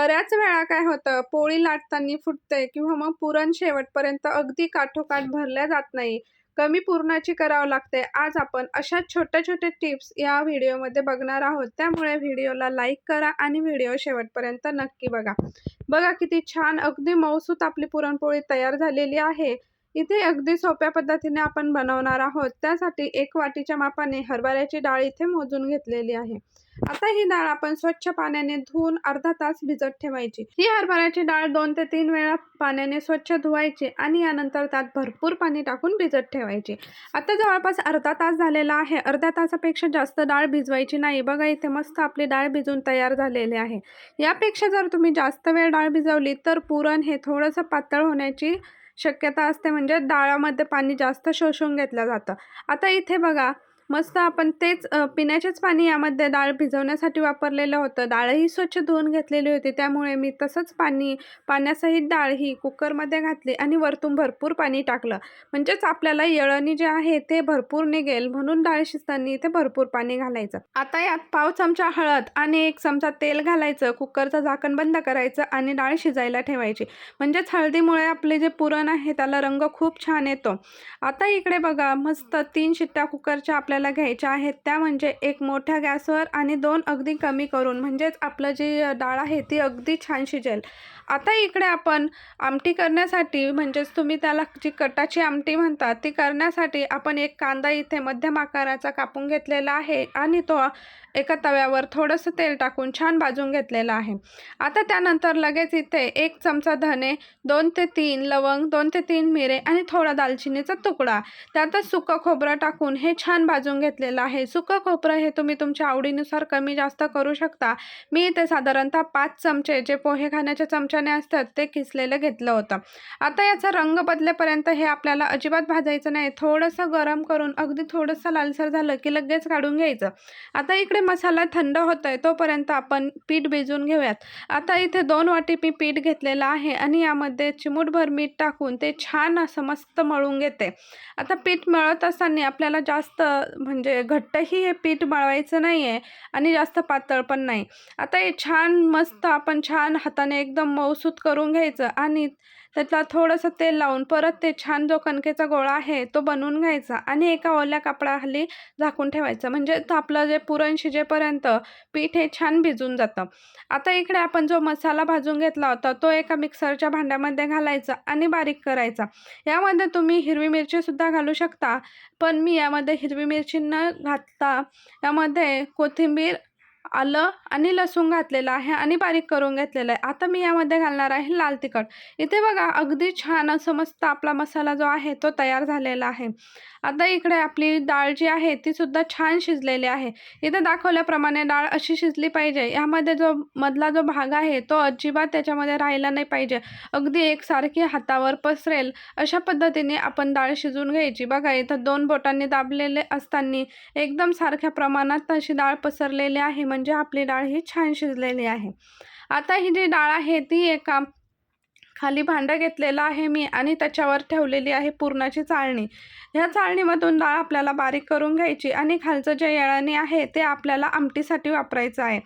बऱ्याच वेळा काय होतं पोळी लाटताना फुटते किंवा मग पुरण शेवटपर्यंत अगदी काठोकाठ भरल्या जात नाही. कमी पुरणाची करावं लागते. आज आपण अशा छोट्या छोट्या टिप्स या व्हिडिओमध्ये बघणार आहोत. त्यामुळे व्हिडिओला लाईक करा आणि व्हिडिओ शेवटपर्यंत नक्की बघा. बघा किती छान अगदी मऊसूत आपली पुरणपोळी तयार झालेली आहे. इथे अगदी सोप्या पद्धतीने आपण बनवणार आहोत. त्यासाठी एक वाटीच्या मापाने हरभऱ्याची डाळ इथे मोजून घेतलेली आहे. आता ही डाळ आपण स्वच्छ पाण्याने धुवून अर्धा तास भिजत ठेवायची. ही हरभऱ्याची डाळ दोन ते तीन वेळा पाण्याने स्वच्छ धुवायची आणि यानंतर त्यात भरपूर पाणी टाकून भिजत ठेवायची. आता जवळपास अर्धा तास झालेला आहे. अर्ध्या तासापेक्षा जास्त डाळ भिजवायची नाही. बघा इथे मस्त आपली डाळ भिजून तयार झालेली आहे. यापेक्षा जर तुम्ही जास्त वेळ डाळ भिजवली तर पुरण हे थोडंसं पातळ होण्याची शक्यता असते म्हणजे डाळामध्ये पाणी जास्त शोषून घेतलं जातं. आता इथे बघा मस्त आपण तेच पिण्याचेच पाणी यामध्ये डाळ भिजवण्यासाठी वापरलेलं होतं. डाळही स्वच्छ धुवून घेतलेली होती. त्यामुळे मी तसंच पाणी पाण्यासहित डाळ ही कुकरमध्ये घातली आणि वरतून भरपूर पाणी टाकलं. म्हणजेच आपल्याला येळणी जे आहे ते भरपूर निघेल. म्हणून डाळ शिजताना इथे भरपूर पाणी घालायचं. आता यात पाव चमचा हळद आणि एक चमचा तेल घालायचं. कुकरचं झाकण बंद करायचं आणि डाळ शिजायला ठेवायची. म्हणजेच हळदीमुळे आपले जे पुरण आहे त्याला रंग खूप छान येतो. आता इकडे बघा मस्त तीन शिट्ट्या कुकरच्या आपल्याला घ्यायच्या आहेत त्या म्हणजे एक मोठ्या गॅसवर आणि दोन अगदी कमी करून म्हणजेच आपलं जी डाळ आहे ती अगदी छान शिजेल. आता इकडे आपण आमटी करण्यासाठी म्हणजेच तुम्ही त्याला जी कटाची आमटी म्हणतात ती करण्यासाठी आपण एक कांदा इथे मध्यम आकाराचा कापून घेतलेला आहे आणि तो एका तव्यावर थोडंसं तेल टाकून छान भाजून घेतलेला आहे. आता त्यानंतर लगेच इथे एक चमचा धने दोन ते तीन लवंग दोन ते तीन मिरे आणि थोडा दालचिनीचा तुकडा. त्यातच सुकं खोबरं टाकून हे छान भाजून घेतलेलं आहे. सुकं खोबरं हे तुम्ही तुमच्या आवडीनुसार कमी जास्त करू शकता. मी इथे साधारणतः पाच चमचे जे पोहे खाण्याच्या चमच्याने असतात ते किसलेलं घेतलं होतं. आता याचा रंग बदलेपर्यंत हे आपल्याला अजिबात भाजायचं नाही. थोडंसं गरम करून अगदी थोडंसं लालसर झालं की लगेच काढून घ्यायचं. आता इकडे मसाला थंड होत आहे तोपर्यंत आपण पीठ भिजवून घेऊयात. आता इथे दोन वाटी मी पीठ घेतलेलं आहे आणि यामध्ये चिमूटभर मीठ टाकून ते छान असं मस्त मळून घेते. आता पीठ मळत असताना आपल्याला जास्त म्हणजे घट्टही हे पीठ मळवायचं नाही आहे आणि जास्त पातळ पण नाही. आता हे छान मस्त आपण छान हाताने एकदम मऊसूत करून घ्यायचं आणि त्यातला थोडंसं तेल लावून परत ते छान जो कणकेचा गोळा आहे तो बनवून घ्यायचा आणि एका ओल्या कापडाखाली झाकून ठेवायचं. म्हणजे तो आपलं जे पुरण शिजेपर्यंत पीठ हे छान भिजून जातं. आता इकडे आपण जो मसाला भाजून घेतला होता तो एका मिक्सरच्या भांड्यामध्ये घालायचा आणि बारीक करायचा. यामध्ये तुम्ही हिरवी मिरचीसुद्धा घालू शकता पण मी यामध्ये हिरवी मिरची न घातता यामध्ये कोथिंबीर आलं आणि लसूण घातलेलं आहे आणि बारीक करून घेतलेलं आहे. आता मी यामध्ये घालणार आहे लाल तिखट. इथे बघा अगदी छान असं मस्त आपला मसाला जो आहे तो तयार झालेला आहे. आता इकडे आपली डाळ जी आहे ती सुद्धा छान शिजलेली आहे. इथे दाखवल्याप्रमाणे डाळ अशी शिजली पाहिजे. यामध्ये जो मधला जो भाग आहे तो अजिबात त्याच्यामध्ये राहिला नाही पाहिजे. अगदी एकसारखी हातावर पसरेल अशा पद्धतीने आपण डाळ शिजवून घ्यायची. बघा इथं दोन बोटांनी दाबलेले असताना एकदम सारख्या प्रमाणात अशी डाळ पसरलेली आहे. म्हणजे आपली डाळ ही छान शिजलेली आहे. आता ही जी डाळ आहे ती एका खाली भांडं घेतलेलं आहे मी आणि त्याच्यावर ठेवलेली आहे पुरणाची चाळणी. ह्या चाळणीमधून डाळ आपल्याला बारीक करून घ्यायची आणि खालचं जे येळणी आहे ते आपल्याला आमटीसाठी वापरायचं आहे.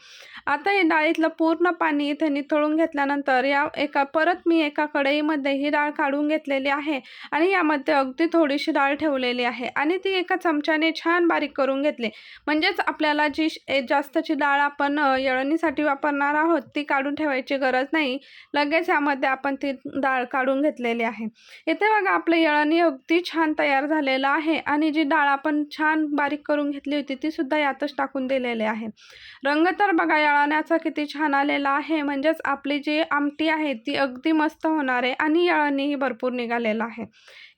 आता हे डाळीतलं पूर्ण पाणी इथे निथळून घेतल्यानंतर या एका परत मी एका कढईमध्ये ही डाळ काढून घेतलेली आहे आणि यामध्ये अगदी थोडीशी डाळ ठेवलेली आहे आणि ती एका चमच्याने छान बारीक करून घेतली. म्हणजेच आपल्याला जी श- ए- जास्तची डाळ आपण येळणीसाठी वापरणार आहोत ती काढून ठेवायची गरज नाही. लगेच यामध्ये आपण ती डाळ काढून घेतलेली आहे. इथे बघा आपलं येळणी अगदी छान तयार झालेलं आहे आणि जी डाळ आपण छान बारीक करून घेतली होती ती सुद्धा यातच टाकून दिलेली आहे. रंग तर बघा येळण्याचा किती छान आलेला आहे. म्हणजेच आपली जी आमटी आहे ती अगदी मस्त होणार आहे आणि येळणीही भरपूर निघालेलं आहे.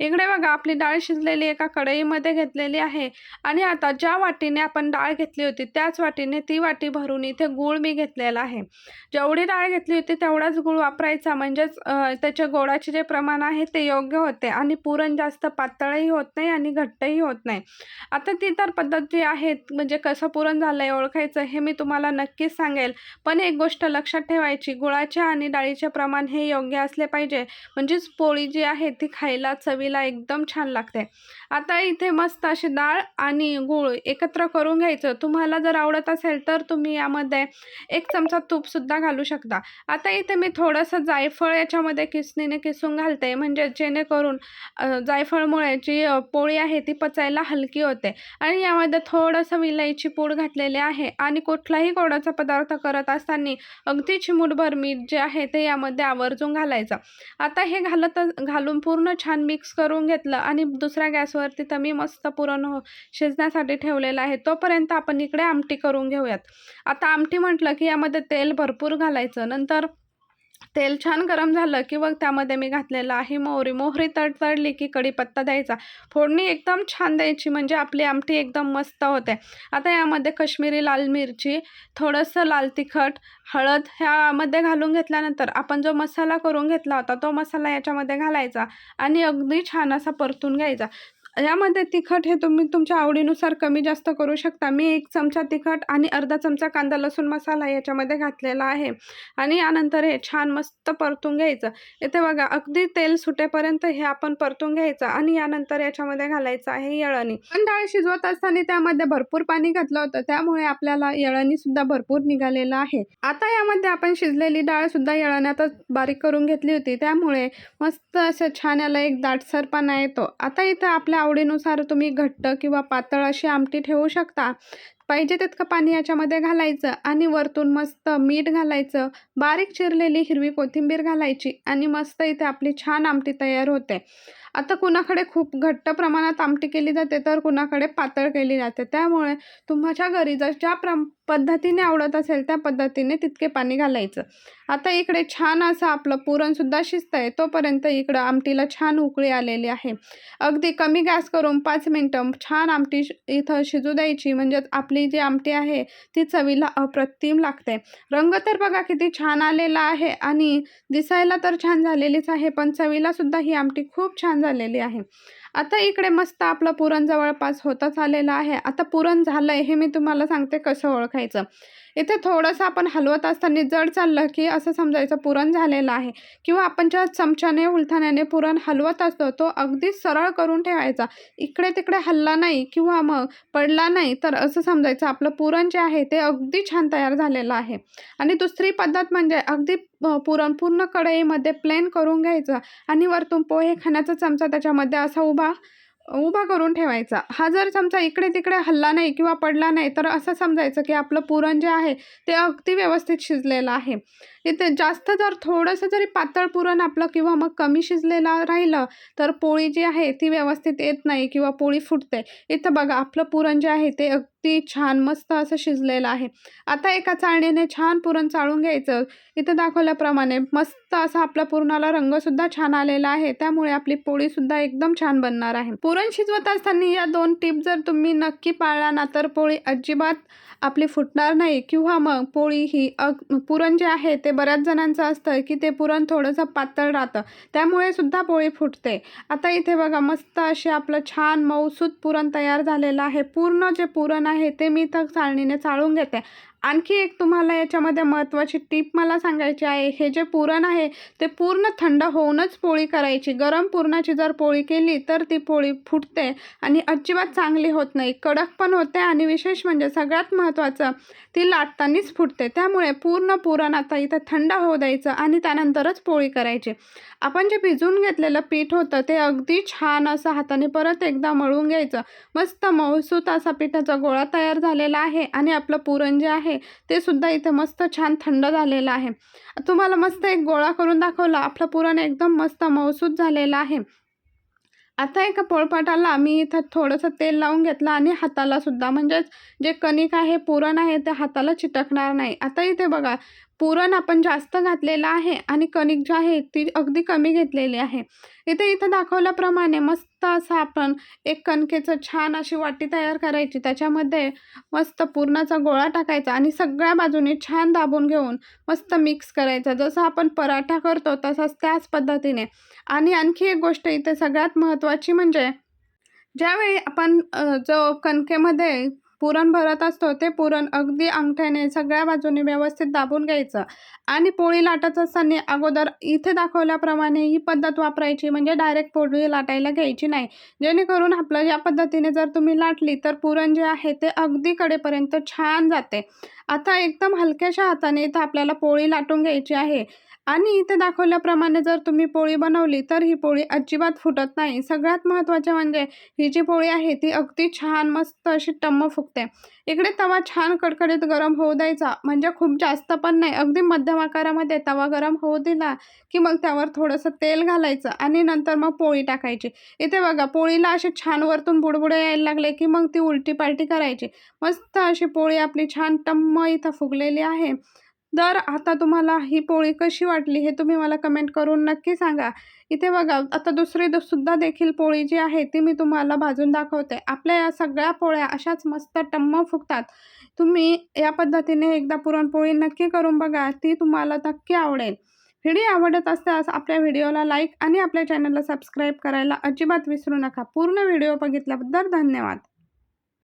इकडे बघा आपली डाळ शिजलेली एका कढईमध्ये घेतलेली आहे आणि आता ज्या वाटीने आपण डाळ घेतली होती त्याच वाटीने ती वाटी भरून इथे गूळ मी घेतलेला आहे. जेवढी डाळ घेतली होती तेवढाच गूळ वापरायचा. म्हणजेच त्याच्या गोडाचे जे प्रमाण आहे ते योग्य होते आणि पुरण जास्त पातळही होत नाही आणि घट्टही होत नाही. आता ती तर पद्धत जी आहेत म्हणजे कसं पुरण झालं आहे ओळखायचं हे मी तुम्हाला नक्कीच सांगेल. पण एक गोष्ट लक्षात ठेवायची गुळाचे आणि डाळीचे प्रमाण हे योग्य असले पाहिजे. म्हणजेच पोळी जी आहे ती खायला चवीला एकदम छान लागते. आता इथे मस्त अशी डाळ आणि गूळ एकत्र करून घ्यायचं. तुम्हाला जर आवडत असेल तर तुम्ही यामध्ये एक चमचा तूपसुद्धा घालू शकता. आता इथे मी थोडंसं जायफळ याच्या याच्यामध्ये किसणीने किसून घालते म्हणजे जेणेकरून जायफळमुळे जी पोळी आहे ती पचायला हलकी होते. आणि यामध्ये थोडंसं विलायची पूड घातलेली आहे. आणि कुठलाही गोडाचा पदार्थ करत असताना अगदी चिमूटभर मीठ जे आहे ते यामध्ये आवर्जून घालायचं. आता हे घालत घालून पूर्ण छान मिक्स करून घेतलं आणि दुसऱ्या गॅसवरती तर मी मस्त पुरण हो शिजण्यासाठी ठेवलेलं आहे. तोपर्यंत आपण इकडे आमटी करून घेऊयात. आता आमटी म्हटलं की यामध्ये तेल भरपूर घालायचं. नंतर तेल छान गरम झालं की मग त्यामध्ये मी घातलेलं आहे मोहरी. मोहरी तडतडली की कढीपत्ता द्यायचा. फोडणी एकदम छान द्यायची म्हणजे आपली आमटी एकदम मस्त होते. आता यामध्ये कश्मीरी लाल मिरची थोडंसं लाल तिखट हळद ह्यामध्ये घालून घेतल्यानंतर आपण जो मसाला करून घेतला होता तो मसाला याच्यामध्ये घालायचा आणि अगदी छान असा परतून घ्यायचा. यामध्ये तिखट हे तुम्ही तुमच्या आवडीनुसार कमी जास्त करू शकता. मी एक चमचा तिखट आणि अर्धा चमचा कांदा लसूण मसाला याच्यामध्ये घातलेला आहे. आणि यानंतर हे छान मस्त परतून घ्यायचं. इथे बघा अगदी तेल सुटेपर्यंत हे आपण परतून घ्यायचं आणि यानंतर याच्यामध्ये घालायचं आहे येळणी. पण डाळ शिजवत असताना त्यामध्ये भरपूर पाणी घातलं होतं. त्यामुळे आपल्याला येळणी सुद्धा भरपूर निघालेलं आहे. आता यामध्ये आपण शिजलेली डाळ सुद्धा येळण्यातच बारीक करून घेतली होती. त्यामुळे मस्त असं छान याला एक दाटसरपणा येतो. आता इथं आपल्या आवडीनुसार तुम्ही घट्ट किंवा पातळ अशी आमटी ठेवू शकता. पाहिजे तितकं पाणी याच्यामध्ये घालायचं आणि वरतून मस्त मीठ घालायचं बारीक चिरलेली हिरवी कोथिंबीर घालायची आणि मस्त इथे आपली छान आमटी तयार होते. आता कुणाकडे खूप घट्ट प्रमाणात आमटी केली जाते तर कुणाकडे पातळ केली जाते. त्यामुळे तुमच्या घरी जर ज्या प्रम पद्धतीने आवडत असेल त्या पद्धतीने तितके पाणी घालायचं. आता इकडे छान असं आपलं पुरणसुद्धा शिजतं आहे तोपर्यंत इकडं आमटीला छान उकळी आलेली आहे. अगदी कमी गॅस करून पाच मिनटं छान आमटी इथं शिजू द्यायची म्हणजेच आपली जी आमटी आहे ती चवीला अप्रतिम लागते. रंग तर बघा किती छान आलेला आहे आणि दिसायला तर छान झालेलीच आहे पण चवीलासुद्धा ही आमटी खूप छान झालेली आहे. आता इकडे मस्त आपलं पुरण जवळपास होतच आलेलं आहे. आता पुरण झालं आहे हे मी तुम्हाला सांगते कसं ओळखायचं. इथे थोडंसं आपण हलवत असताना जड चाललं की असं समजायचं पुरण झालेलं आहे. किंवा आपण ज्या चमच्याने उलथाण्याने पुरण हलवत असतो तो अगदी सरळ करून ठेवायचा. इकडे तिकडे हल्ला नाही किंवा मग पडला नाही तर असं समजायचं आपलं पुरण जे आहे ते अगदी छान तयार झालेलं आहे. आणि दुसरी पद्धत म्हणजे अगदी पुरण पूर्ण कढईमध्ये प्लेन करून घ्यायचं. आणि वरतून पोहे खाण्याचा चमचा त्याच्यामध्ये असा उभा उभा करून ठेवायचा. हा जर समजा इकडे तिकडे हल्ला नाही किंवा पडला नाही तर असं समजायचं की आपलं पुरण जे आहे ते अगदी व्यवस्थित शिजलेलं आहे. इथे जास्त जर थोडंसं जरी पातळ पुरण आपलं किंवा मग कमी शिजलेलं राहिलं तर पोळी जी आहे ती व्यवस्थित येत नाही किंवा पोळी फुटते. इथं बघा आपलं पुरण जे आहे ते अगदी छान मस्त असं शिजलेलं आहे. आता एका चाळणीने छान पुरण चाळून घ्यायचं. इथं दाखवल्याप्रमाणे मस्त असा आपल्या पुरणाला रंगसुद्धा छान आलेला आहे. त्यामुळे आपली पोळीसुद्धा एकदम छान बनणार आहे. पुरण शिजवत असताना या दोन टिप जर तुम्ही नक्की पाळला ना तर पोळी अजिबात आपली फुटणार नाही किंवा मग पोळी ही अग पुरण जे आहे ते बऱ्याच जणांचं असतं की ते पुरण थोडंसं पातळ राहतं. त्यामुळे सुद्धा पोळी फुटते. आता इथे बघा मस्त असे आपलं छान मऊसूत पुरण तयार झालेलं आहे. पूर्ण जे पुरण आहे ते मी इथं चाळणीने चाळून घेते. आणखी एक तुम्हाला याच्यामध्ये महत्त्वाची टीप मला सांगायची आहे हे जे पुरण आहे ते पूर्ण थंड होऊनच पोळी करायची. गरम पुरणाची जर पोळी केली तर ती पोळी फुटते आणि अजिबात चांगली होत नाही. कडक पण होते आणि विशेष म्हणजे सगळ्यात महत्त्वाचं ती लाटतानीच फुटते. त्यामुळे पूर्ण पुरण आता इथं थंड होऊ द्यायचं आणि त्यानंतरच पोळी करायची. आपण जे भिजवून घेतलेलं पीठ होतं ते अगदी छान असं हाताने परत एकदा मळून घ्यायचं. मस्त मऊसूत असा पिठाचा गोळा तयार झालेला आहे आणि आपलं पुरण जे आहे ते सुद्धा इथे मस्त छान थंड झालेलं आहे. तुम्हाला मस्त एक गोळा करून दाखवला. आपलं पुरण एकदम मस्त मौसूद झालेला आहे. आता एका पोळपाटाला मी इथं थोडंसं तेल लावून घेतलं आणि हाताला सुद्धा म्हणजेच जे कणिक आहे पुरण आहे ते हाताला चिटकणार नाही. आता इथे बघा पुरण आपण जास्त घातलेलं आहे आणि कणिक जी आहे ती अगदी कमी घेतलेली आहे. इथे इथं दाखवल्याप्रमाणे मस्त असं आपण एक कणकेचं छान अशी वाटी तयार करायची. त्याच्यामध्ये मस्त पुरणाचा गोळा टाकायचा आणि सगळ्या बाजूने छान दाबून घेऊन मस्त मिक्स करायचा. जसं आपण पराठा करतो तसंच त्याच पद्धतीने. आणि आणखी एक गोष्ट इथे सगळ्यात महत्त्वाची म्हणजे ज्यावेळी आपण जो कणकेमध्ये पुरण भरत असतो ते पुरण अगदी अंगठ्याने सगळ्या बाजूने व्यवस्थित दाबून घ्यायचं. आणि पोळी लाटत असताना अगोदर इथे दाखवल्याप्रमाणे ही पद्धत वापरायची म्हणजे डायरेक्ट पोळी लाटायला घ्यायची नाही. जेणेकरून आपलं या पद्धतीने जर तुम्ही लाटली तर पुरण जे आहे ते अगदी कडेपर्यंत छान जाते. आता एकदम हलक्याशा हाताने इथं आपल्याला पोळी लाटून घ्यायची आहे. आणि इथे दाखवल्याप्रमाणे जर तुम्ही पोळी बनवली तर ही पोळी अजिबात फुटत नाही. सगळ्यात महत्त्वाचे म्हणजे ही जी पोळी आहे ती अगदी छान मस्त अशी टम्म फुक फुगते. इकडे तवा छान कडकडीत गरम होऊ द्यायचा. म्हणजे खूप जास्त पण नाही. अगदी मध्यम आकारामध्ये तवा गरम होऊ दिला की मग त्यावर थोडंसं तेल घालायचं आणि नंतर मग पोळी टाकायची. इथे बघा पोळीला असे छान वरतून बुडबुडे यायला लागले की मग ती उलटी पालटी करायची. मस्त अशी पोळी आपली छान टम्म इथं फुगलेली आहे. तर आता तुम्हाला ही पोळी कशी वाटली हे तुम्ही मला कमेंट करून नक्की सांगा. इथे बघा आता दुसरी सुद्धा देखील पोळी जी आहे ती मी तुम्हाला भाजून दाखवते. आपल्या या सगळ्या पोळ्या अशाच मस्त टम्म फुगतात. तुम्ही या पद्धतीने एकदा पुरणपोळी नक्की करून बघा ती तुम्हाला नक्की आवडेल. व्हिडिओ आवडत असल्यास आपल्या व्हिडिओला लाईक आणि आपल्या चॅनलला सबस्क्राईब करायला अजिबात विसरू नका. पूर्ण व्हिडिओ बघितल्याबद्दल धन्यवाद.